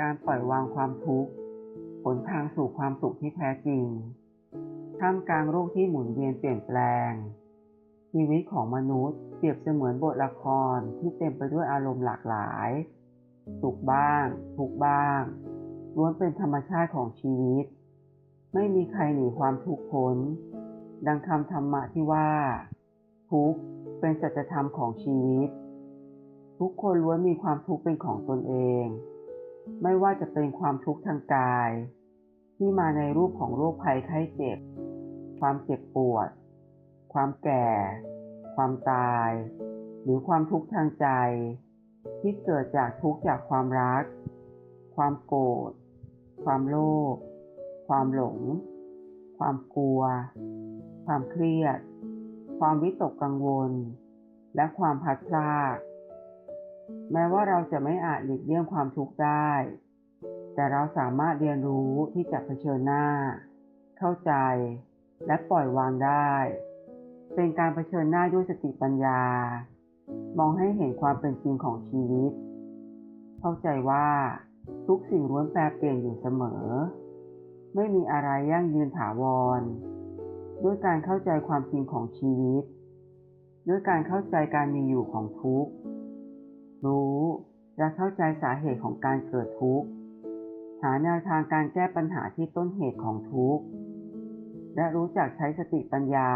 การปล่อยวางความทุกข์หนทางสู่ความสุขที่แท้จริง ท่ามกลางโลกที่หมุนเวียนเปลี่ยนแปลง ชีวิตของมนุษย์เปรียบเสมือนบทละครที่เต็มไปด้วยอารมณ์หลากหลาย สุขบ้าง ทุกบ้าง ล้วนเป็นธรรมชาติของชีวิต ไม่มีใครหนีความทุกข์พ้น ดังคำธรรมะที่ว่า ทุกข์เป็นสัจธรรมของชีวิต ทุกคนล้วนมีความทุกข์เป็นของตนเอง ไม่ว่าจะเป็นความทุกข์ทางกาย ที่มาในรูปของโรคภัยไข้เจ็บ ความเจ็บปวด ความแก่ ความตาย หรือความทุกข์ทางใจ ที่เกิดจากทุกข์จากความรัก ความโกรธ ความโลภ ความหลง ความกลัว ความเครียด ความวิตกกังวล และความพัดพลาด แม้ว่าเราจะไม่อาจหลีกเลี่ยงความทุกข์ได้ แต่เราสามารถเรียนรู้ที่จะเผชิญหน้า เข้าใจ และปล่อยวางได้ เป็นการเผชิญหน้าด้วยสติปัญญา มองให้เห็นความเป็นจริงของชีวิต เข้าใจว่าทุกสิ่งล้วนแปรเปลี่ยนอยู่เสมอ ไม่มีอะไรยั่งยืนถาวร ด้วยการเข้าใจความจริงของชีวิต ด้วยการเข้าใจการมีอยู่ของทุกข์ รู้และเข้าใจสาเหตุของการเกิดทุกข์ หาแนวทางการแก้ปัญหาที่ต้นเหตุของทุกข์ และรู้จักใช้สติปัญญา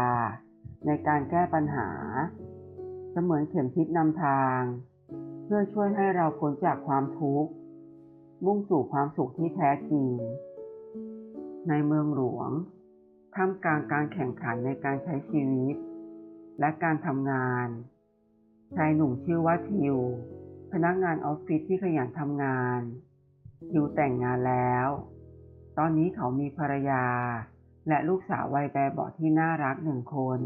ในการแก้ปัญหา เสมือนเข็มทิศนำทาง เพื่อช่วยให้เราพ้นจากความทุกข์ มุ่งสู่ความสุขที่แท้จริง ในเมืองหลวงท่ามกลางการแข่งขันในการใช้ชีวิต และการทำงาน ชายหนุ่มชื่อว่าทิว พนักงานออฟฟิศที่ขยันทำงาน ทิวแต่งงานแล้ว ตอนนี้เขามีภรรยา และลูกสาววัยแบบเบาที่น่ารักหนึ่งคน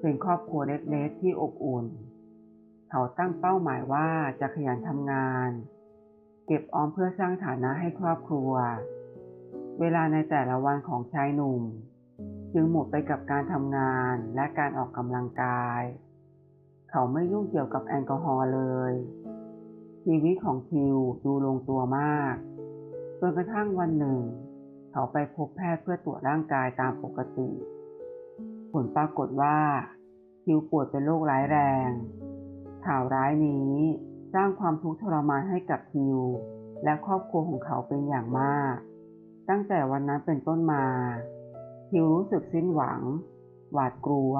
เป็นครอบครัวเล็กๆที่อบอุ่น เขาตั้งเป้าหมายว่าจะขยันทำงาน เก็บออมเพื่อสร้างฐานะให้ครอบครัว เวลาในแต่ละวันของชายหนุ่ม จึงหมดไปกับการทำงานและการออกกำลังกาย เขาไม่ยุ่งเกี่ยวกับแอลกอฮอล์เลย ชีวิตของทิวดูลงตัวมากจนกระทั่งวันหนึ่ง เขาไปพบแพทย์เพื่อตรวจร่างกายตามปกติ ผลปรากฏว่าทิวป่วยเป็นโรคร้ายแรง ข่าวร้ายนี้สร้างความทุกข์ทรมานให้กับทิว และครอบครัวของเขาเป็นอย่างมาก ตั้งแต่วันนั้นเป็นต้นมา ทิวรู้สึกสิ้นหวัง หวาดกลัว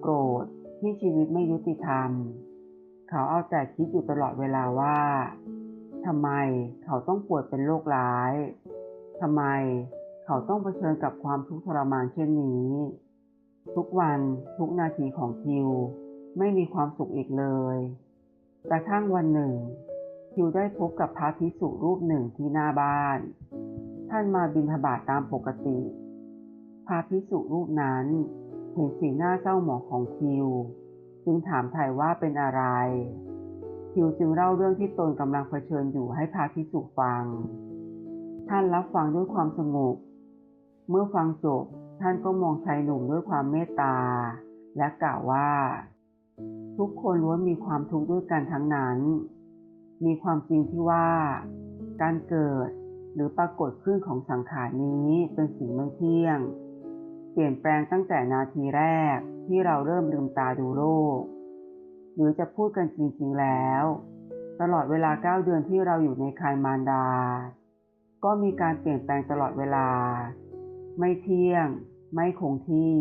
โกรธ ที่ชีวิตไม่ยุติธรรม เขาเอาแต่คิดอยู่ตลอดเวลาว่าทำไมเขาต้องป่วยเป็นโรคร้ายทำไมเขาต้องเผชิญกับความทุกข์ทรมานเช่นนี้ ทุกวันทุกนาทีของทิวไม่มีความสุขอีกเลยกระทั่งวันหนึ่งทิวได้พบกับพระภิกษุรูปหนึ่งที่หน้าบ้าน ท่านมาบิณฑบาตตามปกติพระภิกษุรูปนั้น เห็นสีหน้าเศร้าหมองของทิว จึงถามไถ่ว่าเป็นอะไรทิวจึงเล่าเรื่องที่ตนกำลังเผชิญอยู่ให้พระภิกษุฟัง ท่านรับฟังด้วยความสงบเมื่อฟังจบท่านก็มองชายหนุ่มด้วยความเมตตา และกล่าวว่า ทุกคนล้วนมีความทุกข์ด้วยกันทั้งนั้น มีความจริงที่ว่า การเกิดหรือปรากฏขึ้นของสังขารนี้เป็นสิ่งไม่เที่ยง เปลี่ยนแปลงตั้งแต่นาทีแรกที่เราเริ่มลืมตาดูโลก หรือจะพูดกันจริงๆแล้ว ตลอดเวลาเก้าเดือนที่เราอยู่ในคายมารดา ก็มีการเปลี่ยนแปลงตลอดเวลา ไม่เที่ยง ไม่คงที่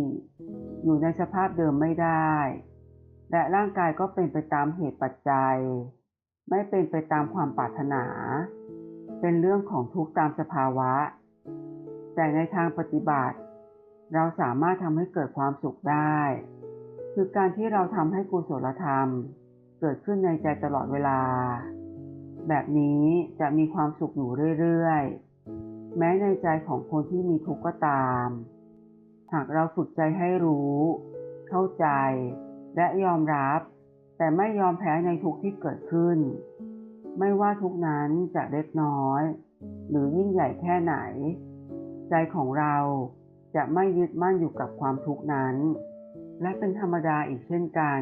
อยู่ในสภาพเดิมไม่ได้ และร่างกายก็เป็นไปตามเหตุปัจจัย ไม่เป็นไปตามความปรารถนา เป็นเรื่องของทุกข์ตามสภาวะ แต่ในทางปฏิบัติ เราสามารถทำให้เกิดความสุขได้ คือการที่เราทำให้กุศลธรรม เกิดขึ้นในใจตลอดเวลา แบบนี้จะมีความสุขอยู่เรื่อยๆ แม้ในใจของคนที่มีทุกข์ก็ตาม หากเราฝึกใจให้รู้ เข้าใจ และยอมรับ แต่ไม่ยอมแพ้ในทุกข์ที่เกิดขึ้น ไม่ว่าทุกนั้นจะเล็กน้อย หรือยิ่งใหญ่แค่ไหน ใจของเรา จะไม่ยึดมั่นอยู่กับความทุกข์นั้น และเป็นธรรมดาอีกเช่นกัน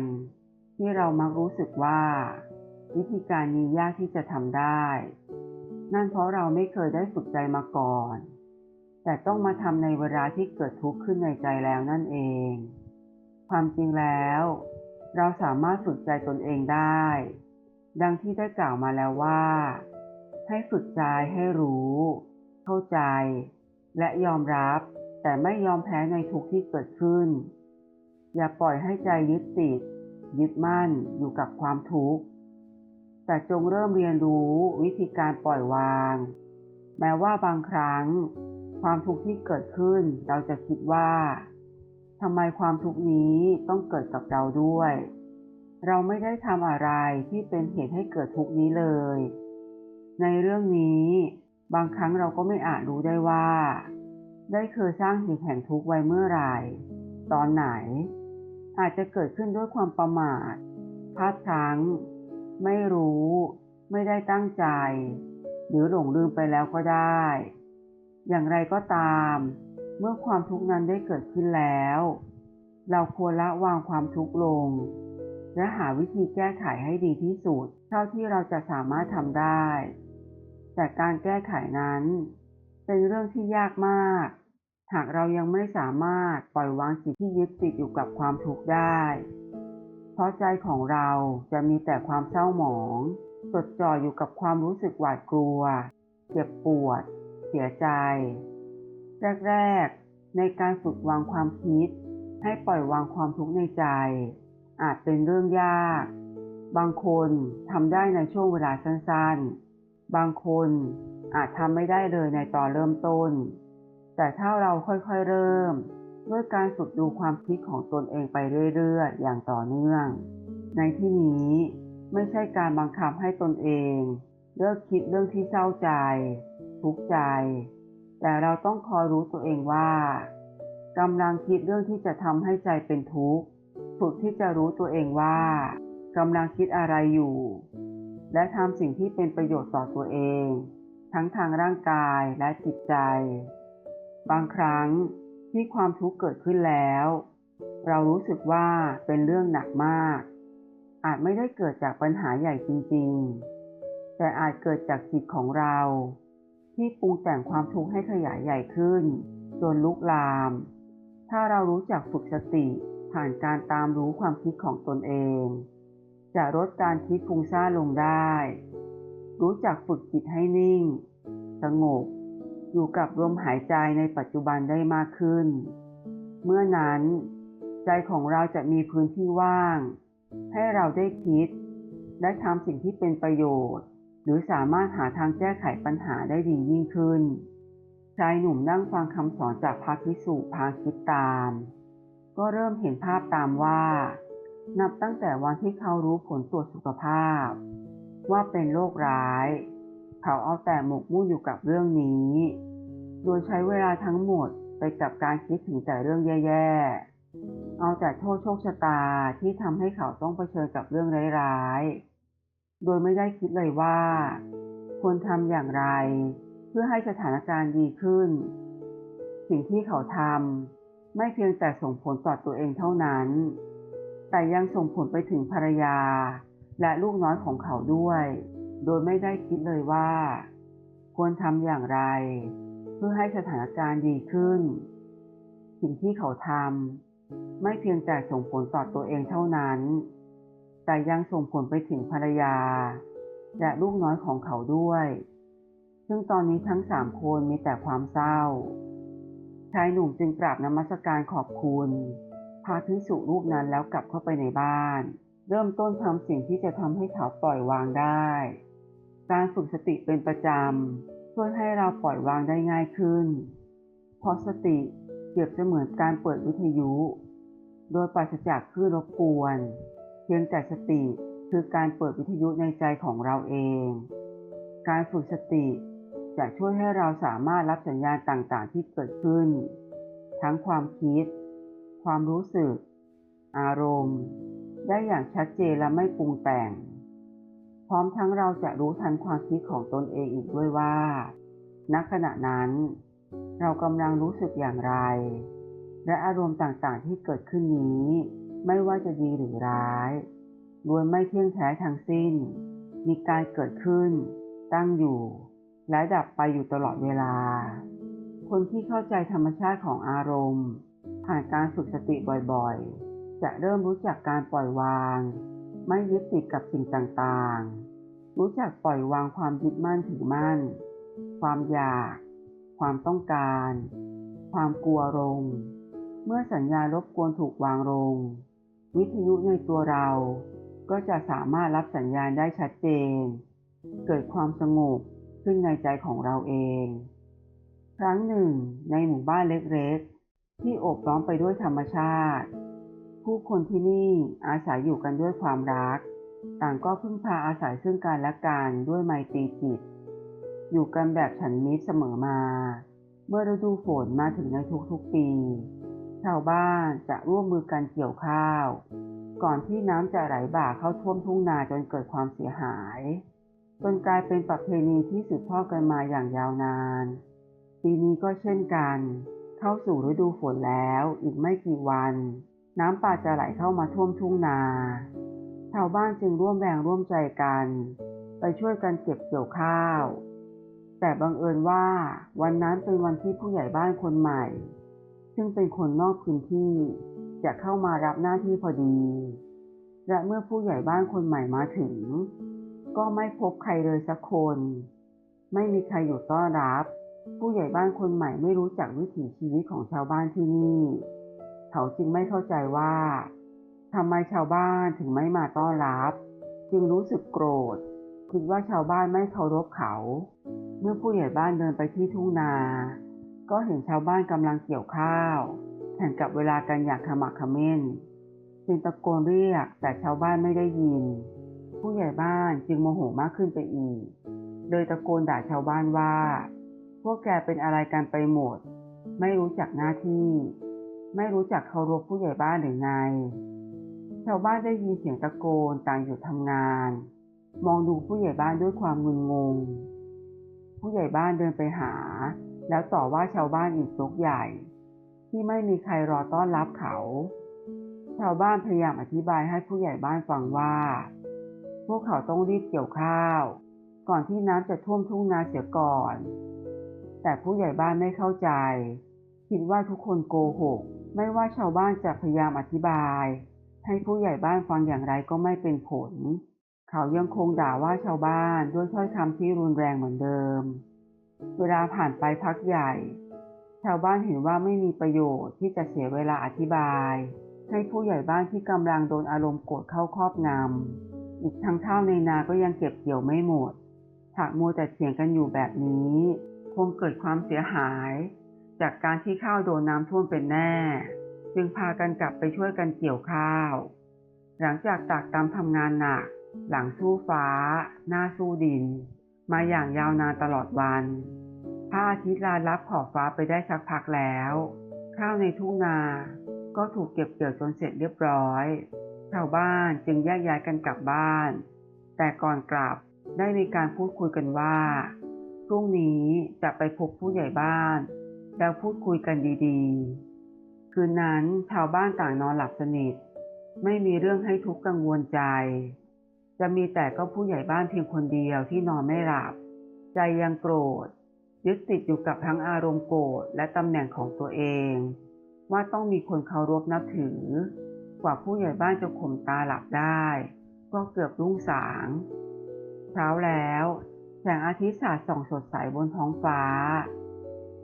ที่เรามักรู้สึกว่า วิธีการนี้ยากที่จะทำได้ นั่นเพราะเราไม่เคยได้ฝึกใจมาก่อน แต่ต้องมาทำในเวลาที่เกิดทุกข์ขึ้นในใจแล้วนั่นเอง ความจริงแล้ว เราสามารถฝึกใจตนเองได้ ดังที่ได้กล่าวมาแล้วว่า ให้ฝึกใจให้รู้ เข้าใจ และยอมรับ แต่ไม่ยอมแพ้ในทุกที่เกิดขึ้น อย่าปล่อยให้ใจยึดติด ยึดมั่นอยู่กับความทุกข์ แต่จงเริ่มเรียนรู้วิธีการปล่อยวาง แม้ว่าบางครั้ง ความทุกข์ที่เกิดขึ้นเราจะคิดว่าทำไมความทุกข์นี้ต้องเกิดกับเราด้วย เราไม่ได้ทำอะไรที่เป็นเหตุให้เกิดทุกข์นี้เลย ในเรื่องนี้ บางครั้งเราก็ไม่อาจรู้ได้ว่า ได้เคยสร้างเหตุแห่งทุกข์ไว้เมื่อไรตอนไหน อาจจะเกิดขึ้นด้วยความประมาทพลาดพลั้ง ไม่รู้ ไม่ได้ตั้งใจ หรือหลงลืมไปแล้วก็ได้ อย่างไรก็ตาม เมื่อความทุกข์นั้นได้เกิดขึ้นแล้ว เราควรละวางความทุกข์ลง และหาวิธีแก้ไขให้ดีที่สุด เท่าที่เราจะสามารถทำได้ แต่การแก้ไขนั้น เป็นเรื่องที่ยากมาก หากเรายังไม่สามารถปล่อยวางจิตที่ยึดติดอยู่กับความทุกข์ได้ เพราะใจของเราจะมีแต่ความเศร้าหมอง จดจ่ออยู่กับความรู้สึกหวาดกลัว เจ็บปวด เสียใจ แรก ๆ ในการฝึกวางความคิด ให้ปล่อยวางความทุกข์ในใจ อาจเป็นเรื่องยาก บางคนทำได้ในช่วงเวลาสั้นๆ บางคน อาจทำไม่ได้เลยในตอนเริ่มต้น แต่ถ้าเราค่อยๆเริ่ม ด้วยการฝึกดูความคิดของตนเองไปเรื่อยๆ อย่างต่อเนื่อง ในที่นี้ไม่ใช่การบังคับให้ตนเอง เลิกคิดเรื่องที่เศร้าใจ ทุกข์ใจ แต่เราต้องคอยรู้ตัวเองว่ากำลังคิดเรื่องที่จะทำให้ใจเป็นทุกข์ฝึกที่จะรู้ตัวเองว่ากำลังคิดอะไรอยู่ และทำสิ่งที่เป็นประโยชน์ต่อตัวเอง ทั้งทางร่างกายและจิตใจ บางครั้งที่ความทุกข์เกิดขึ้นแล้ว เรารู้สึกว่าเป็นเรื่องหนักมาก อาจไม่ได้เกิดจากปัญหาใหญ่จริง ๆ แต่อาจเกิดจากจิตของเรา ที่ปรุงแต่งความทุกข์ให้ขยายใหญ่ขึ้น จนลุกลาม ถ้าเรารู้จักฝึกสติผ่านการตามรู้ความคิดของตนเอง จะลดการคิดฟุ้งซ่านลงได้ รู้จักฝึกจิตให้นิ่ง สงบ อยู่กับลมหายใจในปัจจุบันได้มากขึ้น เมื่อนั้น ใจของเราจะมีพื้นที่ว่าง ให้เราได้คิด และทำสิ่งที่เป็นประโยชน์ หรือสามารถหาทางแก้ไขปัญหาได้ดียิ่งขึ้นชายหนุ่มนั่งฟังคำสอนจากพระภิกษุพาคิดตาม ก็เริ่มเห็นภาพตามว่า นับตั้งแต่วันที่เขารู้ผลตรวจสุขภาพ ว่าเป็นโรคร้าย เขาเอาแต่หมกมุ่นอยู่กับเรื่องนี้ โดยใช้เวลาทั้งหมดไปกับการคิดถึงแต่เรื่องแย่ๆ เอาแต่โทษโชคชะตาที่ทำให้เขาต้องเผชิญกับเรื่องร้ายๆ โดยไม่ได้คิดเลยว่า ควรทำอย่างไร เพื่อให้สถานการณ์ดีขึ้น สิ่งที่เขาทำไม่เพียงแต่ส่งผลต่อตัวเองเท่านั้น แต่ยังส่งผลไปถึงภรรยา และลูกน้อยของเขาด้วย โดยไม่ได้คิดเลยว่า ควรทำอย่างไร เพื่อให้สถานการณ์ดีขึ้น สิ่งที่เขาทำไม่เพียงแต่ส่งผลต่อตัวเองเท่านั้น แต่ยังส่งผลไปถึงภรรยา และลูกน้อยของเขาด้วย ซึ่งตอนนี้ทั้งสามคนมีแต่ความเศร้าชายหนุ่มจึงกราบนมัสการขอบคุณ พาพิสุรูปนั้นแล้วกลับเข้าไปในบ้าน เริ่มต้นทำสิ่งที่จะทำให้เขาปล่อยวางได้ การฝึกสติเป็นประจำช่วยให้เราปล่อยวางได้ง่ายขึ้น เพราะสติเปรียบเสมือนการเปิดวิทยุ โดยปราศจากคลื่นรบกวน เพียงแต่สติคือการเปิดวิทยุในใจของเราเอง การฝึกสติจะช่วยให้เราสามารถรับสัญญาณต่างๆ ที่เกิดขึ้น ทั้งความคิด ความรู้สึก อารมณ์ ได้อย่างชัดเจนและไม่ปรุงแต่ง พร้อมทั้งเราจะรู้ทันความคิดของตนเองอีกด้วยว่า ณ ขณะนั้น เรากำลังรู้สึกอย่างไร และอารมณ์ต่างๆที่เกิดขึ้นนี้ ไม่ว่าจะดีหรือร้ายล้วนไม่เที่ยงแท้ทั้งสิ้น มีการเกิดขึ้น ตั้งอยู่ และดับไปอยู่ตลอดเวลา คนที่เข้าใจธรรมชาติของอารมณ์ ผ่านการฝึกสติบ่อยๆ จะเริ่มรู้จักการปล่อยวาง ไม่ยึดติดกับสิ่งต่างๆ รู้จักปล่อยวางความยึดมั่นถือมั่น ความอยาก ความต้องการ ความกลัวลง เมื่อสัญญารบกวนถูกวางลง วิทยุในตัวเราก็จะสามารถรับสัญญาณได้ชัดเจน เกิดความสงบขึ้นในใจของเราเอง ครั้งหนึ่งในหมู่บ้านเล็กๆ ที่โอบล้อมไปด้วยธรรมชาติ ผู้คนที่นี่อาศัยอยู่กันด้วยความรัก ต่างก็พึ่งพาอาศัยซึ่งกันและกันด้วยไมตรีจิต อยู่กันแบบฉันมิตรเสมอมา เมื่อฤดูฝนมาถึงในทุกๆปี ชาวบ้านจะร่วมมือกันเกี่ยวข้าว ก่อนที่น้ำจะไหลบ่าเข้าท่วมทุ่งนาจนเกิดความเสียหายจนกลายเป็นประเพณีที่สืบทอดกันมาอย่างยาวนาน ปีนี้ก็เช่นกัน เข้าสู่ฤดูฝนแล้วอีกไม่กี่วัน น้ำป่าจะไหลเข้ามาท่วมทุ่งนา ชาวบ้านจึงร่วมแรงร่วมใจกัน ไปช่วยกันเก็บเกี่ยวข้าว แต่บังเอิญว่าวันนั้นเป็นวันที่ผู้ใหญ่บ้านคนใหม่ ซึ่งเป็นคนนอกพื้นที่จะเข้ามารับหน้าที่พอดี และเมื่อผู้ใหญ่บ้านคนใหม่มาถึง ก็ไม่พบใครเลยสักคน ไม่มีใครอยู่ต้อนรับ ผู้ใหญ่บ้านคนใหม่ไม่รู้จักวิถีชีวิตของชาวบ้านที่นี่ เขาจึงไม่เข้าใจว่าทำไมชาวบ้านถึงไม่มาต้อนรับ จึงรู้สึกโกรธ คิดว่าชาวบ้านไม่เคารพเขา เมื่อผู้ใหญ่บ้านเดินไปที่ทุ่งนา ก็เห็นชาวบ้านกำลังเกี่ยวข้าว แข่งกับเวลากันอย่างขมักขม้นจึงตะโกนเรียกแต่ชาวบ้านไม่ได้ยิน ผู้ใหญ่บ้านจึงโมโหมากขึ้นไปอีก โดยตะโกนด่าชาวบ้านว่า พวกแกเป็นอะไรกันไปหมด ไม่รู้จักหน้าที่ ไม่รู้จักเคารพผู้ใหญ่บ้านหรือไง ชาวบ้านได้ยินเสียงตะโกนต่างหยุดทำงาน มองดูผู้ใหญ่บ้านด้วยความงุนงง ผู้ใหญ่บ้านเดินไปหา แล้วต่อว่าชาวบ้านอีกยกใหญ่ ที่ไม่มีใครรอต้อนรับเขา ชาวบ้านพยายามอธิบายให้ผู้ใหญ่บ้านฟังว่า พวกเขาต้องรีบเกี่ยวข้าว ก่อนที่น้ำจะท่วมทุ่งนาเสียก่อน แต่ผู้ใหญ่บ้านไม่เข้าใจคิดว่าทุกคนโกหก ไม่ว่าชาวบ้านจะพยายามอธิบาย ให้ผู้ใหญ่บ้านฟังอย่างไรก็ไม่เป็นผล เขายังคงด่าว่าชาวบ้านด้วยถ้อยคำที่รุนแรงเหมือนเดิม เวลาผ่านไปพักใหญ่ ชาวบ้านเห็นว่าไม่มีประโยชน์ที่จะเสียเวลาอธิบาย ให้ผู้ใหญ่บ้านที่กำลังโดนอารมณ์โกรธเข้าครอบงำอีกทั้งข้าวในนาก็ยังเก็บเกี่ยวไม่หมดหากมัวแต่เถียงกันอยู่แบบนี้ คงเกิดความเสียหาย จากการที่ข้าวโดนน้ำท่วมเป็นแน่ จึงพากันกลับไปช่วยกันเกี่ยวข้าว หลังจากตากตำทำงานหนัก หลังสู้ฟ้า หน้าสู้ดิน มาอย่างยาวนานตลอดวันพระอาทิตย์ลาลับขอบฟ้าไปได้สักพักแล้ว ข้าวในทุ่งนา ก็ถูกเก็บเกี่ยวจนเสร็จเรียบร้อย ชาวบ้านจึงแยกย้ายกันกลับบ้าน แต่ก่อนกลับได้มีการพูดคุยกันว่าพรุ่งนี้จะไปพบผู้ใหญ่บ้าน แล้วพูดคุยกันดีๆ คืนนั้นชาวบ้านต่างนอนหลับสนิท ไม่มีเรื่องให้ทุกข์กังวลใจ จะมีแต่ก็ผู้ใหญ่บ้านเพียงคนเดียวที่นอนไม่หลับ ใจยังโกรธ ยึดติดอยู่กับทั้งอารมณ์โกรธและตำแหน่งของตัวเอง ว่าต้องมีคนเคารพนับถือ กว่าผู้ใหญ่บ้านจะข่มตาหลับได้ ก็เกือบรุ่งสางเช้าแล้วแสงอาทิตย์สาดส่องสดใสบนท้องฟ้า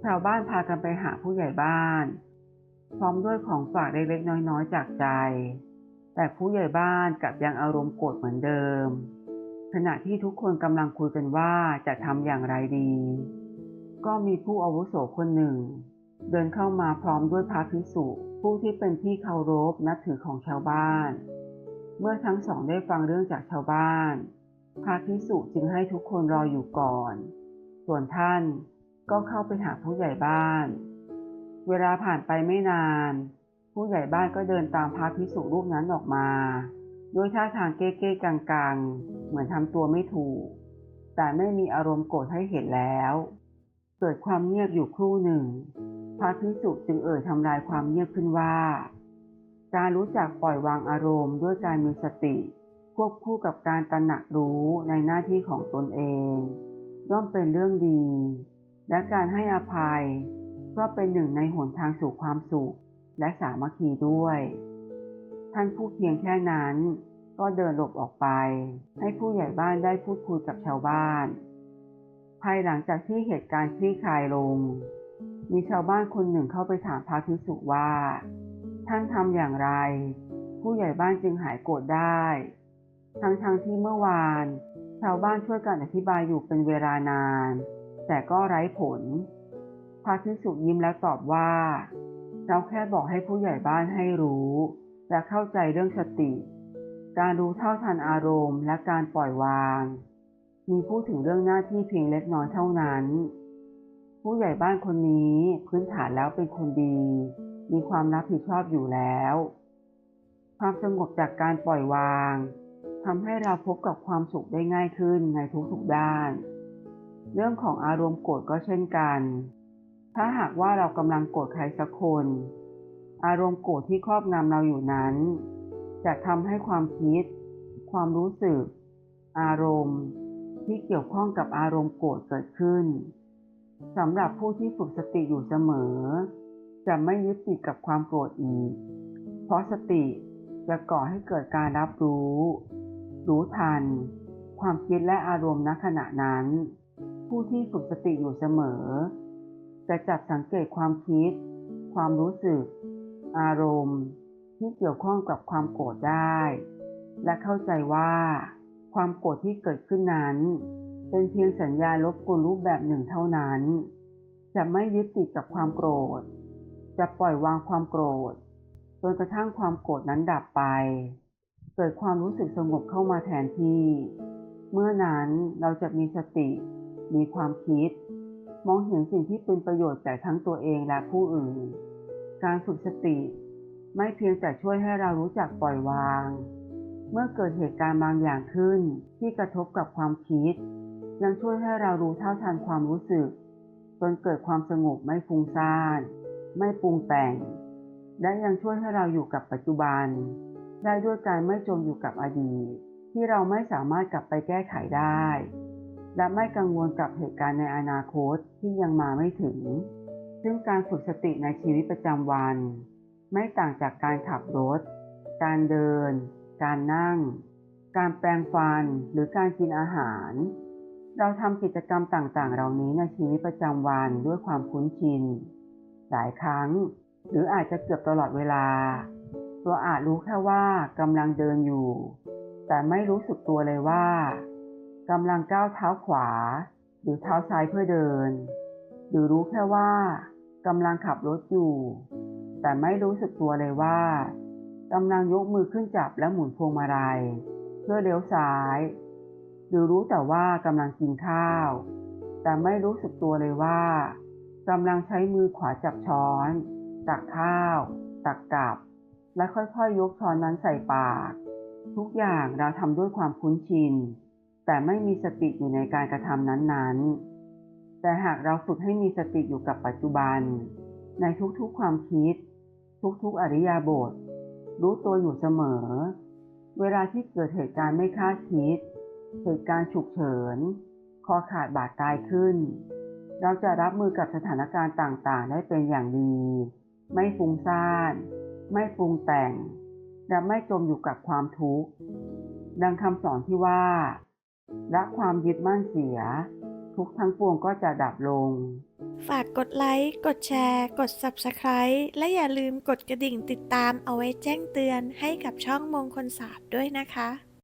ชาวบ้านพากันไปหาผู้ใหญ่บ้าน พร้อมด้วยของฝากเล็กๆน้อยๆจากใจ แต่ผู้ใหญ่บ้านกลับยังอารมณ์โกรธเหมือนเดิม ขณะที่ทุกคนกำลังคุยกันว่าจะทำอย่างไรดี ก็มีผู้อาวุโสคนหนึ่ง เดินเข้ามาพร้อมด้วยพระภิกษุผู้ที่เป็นที่เคารพนับถือของชาวบ้าน เมื่อทั้งสองได้ฟังเรื่องจากชาวบ้าน พระภิกษุจึงให้ทุกคนรออยู่ก่อน ส่วนท่าน ก็เข้าไปหาผู้ใหญ่บ้าน เวลาผ่านไปไม่นาน ผู้ใหญ่บ้านก็เดินตามพระภิกษุรูปนั้นออกมา ด้วยท่าทางเก้ๆกังๆ เหมือนทำตัวไม่ถูก แต่ไม่มีอารมณ์โกรธให้เห็นแล้ว เกิดความเงียบอยู่ครู่หนึ่ง พระภิกษุจึงเอ่ยทำลายความเงียบขึ้นว่า การรู้จักปล่อยวางอารมณ์ด้วยการมีสติควบคู่กับการตระหนักรู้ในหน้าที่ของตนเองย่อมเป็นเรื่องดี และการให้อภัยก็เป็นหนึ่งในหนทางสู่ความสุข และสามัคคีด้วย ท่านผู้เพียงแค่นั้น ก็เดินหลบออกไป ให้ผู้ใหญ่บ้านได้พูดคุยกับชาวบ้าน ภายหลังจากที่เหตุการณ์คลี่คลายลง มีชาวบ้านคนหนึ่งเข้าไปถามพระภิกษุว่า ท่านทำอย่างไร ผู้ใหญ่บ้านจึงหายโกรธได้ ทั้งๆทที่เมื่อวาน ชาวบ้านช่วยกันอธิบายอยู่เป็นเวลานาน แต่ก็ไร้ผล พระภิกษุยิ้มแล้วตอบว่า เราแค่บอกให้ผู้ใหญ่บ้านให้รู้ และเข้าใจเรื่องสติ การรู้เท่าทันอารมณ์ และการปล่อยวาง มีพูดถึงเรื่องหน้าที่เพียงเล็กน้อยเท่านั้น ผู้ใหญ่บ้านคนนี้พื้นฐานแล้วเป็นคนดี มีความรับผิดชอบอยู่แล้ว ความสงบจากการปล่อยวางทำให้เราพบกับความสุขได้ง่ายขึ้นในทุกๆด้าน เรื่องของอารมณ์โกรธก็เช่นกัน ถ้าหากว่าเรากำลังโกรธใครสักคน อารมณ์โกรธที่ครอบงำเราอยู่นั้น จะทำให้ความคิด ความรู้สึก อารมณ์ที่เกี่ยวข้องกับอารมณ์โกรธเกิดขึ้นสำหรับผู้ที่ฝึกสติอยู่เสมอ จะไม่ยึดติดกับความโกรธอีก เพราะสติจะก่อให้เกิดการรับรู้ รู้ทัน ความคิดและอารมณ์ณขณะนั้น ผู้ที่ฝึกสติอยู่เสมอ จะจับสังเกตความคิด ความรู้สึก อารมณ์ ที่เกี่ยวข้องกับความโกรธได้ และเข้าใจว่า ความโกรธที่เกิดขึ้นนั้น เป็นเพียงสัญญาลบกวนรูปแบบหนึ่งเท่านั้น จะไม่ยึดติดกับความโกรธ จะปล่อยวางความโกรธจนกระทั่งความโกรธนั้นดับไป เกิดความรู้สึกสงบเข้ามาแทนที่ เมื่อนั้นเราจะมีสติ มีความคิด มองเห็นสิ่งที่เป็นประโยชน์แก่ทั้งตัวเองและผู้อื่น การฝึกสติ ไม่เพียงแต่ช่วยให้เรารู้จักปล่อยวาง เมื่อเกิดเหตุการณ์บางอย่างขึ้นที่กระทบกับความคิด ยังช่วยให้เรารู้เท่าทันความรู้สึก จนเกิดความสงบไม่ฟุ้งซ่าน ไม่ปรุงแต่ง และยังช่วยให้เราอยู่กับปัจจุบัน ได้ด้วยการไม่จมอยู่กับอดีตที่เราไม่สามารถกลับไปแก้ไขได้ และไม่กังวลกับเหตุการณ์ในอนาคตที่ยังมาไม่ถึง ซึ่งการฝึกสติในชีวิตประจำวัน ไม่ต่างจากการขับรถ การเดิน การนั่ง การแปรงฟันหรือการกินอาหาร เราทำกิจกรรมต่างๆ เหล่านี้ในชีวิตประจำวันด้วยความคุ้นชิน หลายครั้ง หรืออาจจะเกือบตลอดเวลา ตัวอาจรู้แค่ว่ากำลังเดินอยู่ แต่ไม่รู้สึกตัวเลยว่า กำลังก้าวเท้าขวา หรือเท้าซ้ายเพื่อเดิน หรือรู้แค่ว่ากำลังขับรถอยู่ แต่ไม่รู้สึกตัวเลยว่ากำลังยกมือขึ้นจับและหมุนพวงมาลัยเพื่อเลี้ยวซ้าย หรือรู้แต่ว่ากำลังกินข้าว แต่ไม่รู้สึกตัวเลยว่ากำลังใช้มือขวาจับช้อน ตักข้าว ตักกลับ และค่อยๆยกช้อนนั้นใส่ปาก ทุกอย่างเราทำด้วยความคุ้นชิน แต่ไม่มีสติอยู่ในการกระทำนั้นๆ แต่หากเราฝึกให้มีสติอยู่กับปัจจุบัน ในทุกๆความคิด ทุกๆอริยาบท รู้ตัวอยู่เสมอ เวลาที่เกิดเหตุการณ์ไม่คาดคิด เหตุการณ์ฉุกเฉิน คอขาดบาดตายขึ้น เราจะรับมือกับสถานการณ์ต่างๆ ได้เป็นอย่างดี ไม่ฟุ้งซ่าน ไม่ปรุงแต่ง และไม่จมอยู่กับความทุกข์ ดังคำสอนที่ว่า ละความยึดมั่นเสีย ทุกทั้งปวงก็จะดับลง ฝากกดไลค์ กดแชร์ กด Subscribe และอย่าลืมกดกระดิ่งติดตามเอาไว้แจ้งเตือนให้กับช่องมงคลศาสตร์ด้วยนะคะ